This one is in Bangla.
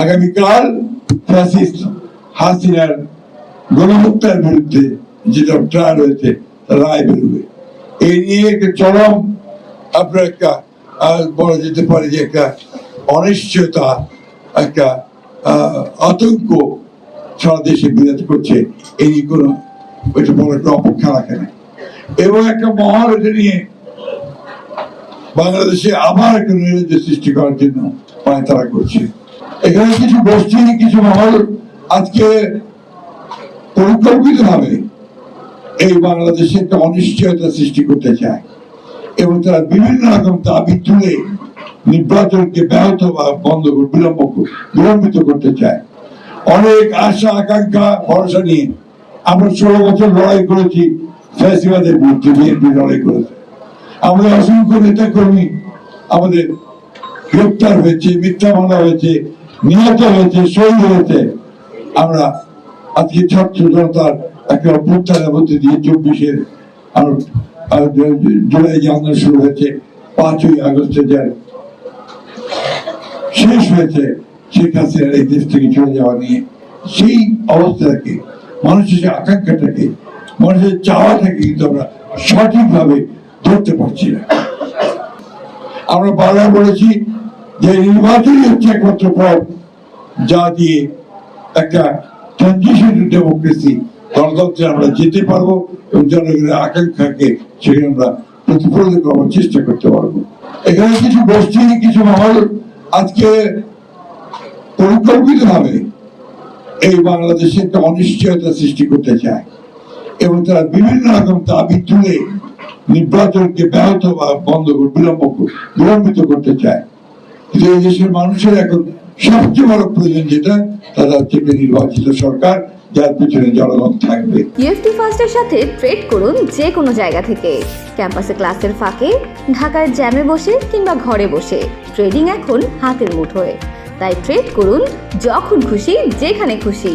আগামীকাল ফ্যাসিস্ট হাসিনার গণহত্যার বিরুদ্ধে যেটা ট্রায়াল হয়েছে রায় বেরোবে। এই নিয়ে একটা চরম আপনার একটা বলা যেতে পারে যে একটা অনিশ্চয়তা, একটা আতঙ্ক সারা দেশে বিরাজ করছে এই নিয়ে কোনো এটা বড় একটা অপেক্ষা রাখে না। এবং একটা মহল এটা নিয়ে বাংলাদেশে আবার একটা নৈরাজ্য সৃষ্টি করার জন্য পায়তারা করছে। এখানে কিছু গোষ্ঠী কিছু মহল আজকে পরিকল্পিত ভাবে এই বাংলাদেশে একটা অনিশ্চয়তা সৃষ্টি করতে চায় এবং তারা বিভিন্ন রকম দাবি তুলে নির্বাচনকে ব্যাহত বা বন্ধ বিলম্ব বিলম্বিত করতে চায়। অনেক আশা, আকাঙ্ক্ষা, ভরসা নিয়ে আমরা ষোলো বছর লড়াই করেছি, ফ্যাসিবাদের বিরুদ্ধে বিএনপি লড়াই করেছে। আমাদের অসংখ্য নেতা কর্মী আমাদের গ্রেপ্তার হয়েছে, মিথ্যা মামলা হয়েছে নিহত হয়েছে শহীদ হয়েছে আমরা আজকে ছাত্র জনতার একটা অভ্যুত্থানের মধ্যে দিয়ে চব্বিশের জুলাই যে আন্দোলন শুরু হয়েছে, পাঁচই আগস্টে যার শেষ হয়েছে, শেখ হাসিনার এই দেশ থেকে চলে যাওয়া নিয়ে, সেই অবস্থাটাকে, মানুষের যে আকাঙ্ক্ষাটাকে, মানুষের চাওয়াটাকে কিন্তু আমরা সঠিকভাবে ধরতে পারছি না। আমরা বারবার বলেছি যে নির্বাচনই হচ্ছে একমাত্র পথ যা দিয়ে একটা ট্রানজিশন ডেমোক্রেসি গণতন্ত্রে আমরা যেতে পারব এবং জনগণের আকাঙ্ক্ষাকে সেখানে আমরা প্রতিফলিত করার চেষ্টা করতে পারব। এখানে কিছু গোষ্ঠী, কিছু মহল আজকে পরিকল্পিত ভাবে এই বাংলাদেশে একটা অনিশ্চয়তা সৃষ্টি করতে চায় এবং তারা বিভিন্ন রকম দাবি তুলে নির্বাচনকে ব্যাহত বা বন্ধ, বিলম্ব, বিলম্বিত করতে চায়। কিন্তু দেশের মানুষের এখন সবচেয়ে বড় প্রয়োজন যেটা তারা হচ্ছে নির্বাচিত সরকার, যার পিছনে জনগণ থাকবে। ফার্স্টের সাথে ট্রেড করুন যে কোনো জায়গা থেকে। ক্যাম্পাসে ক্লাসের ফাঁকে ঢাকার জ্যামে বসে কিংবা ঘরে বসে। ট্রেডিং এখন হাতের মুঠোয়। তাই ট্রেড করুন যখন খুশি, যেখানে খুশি।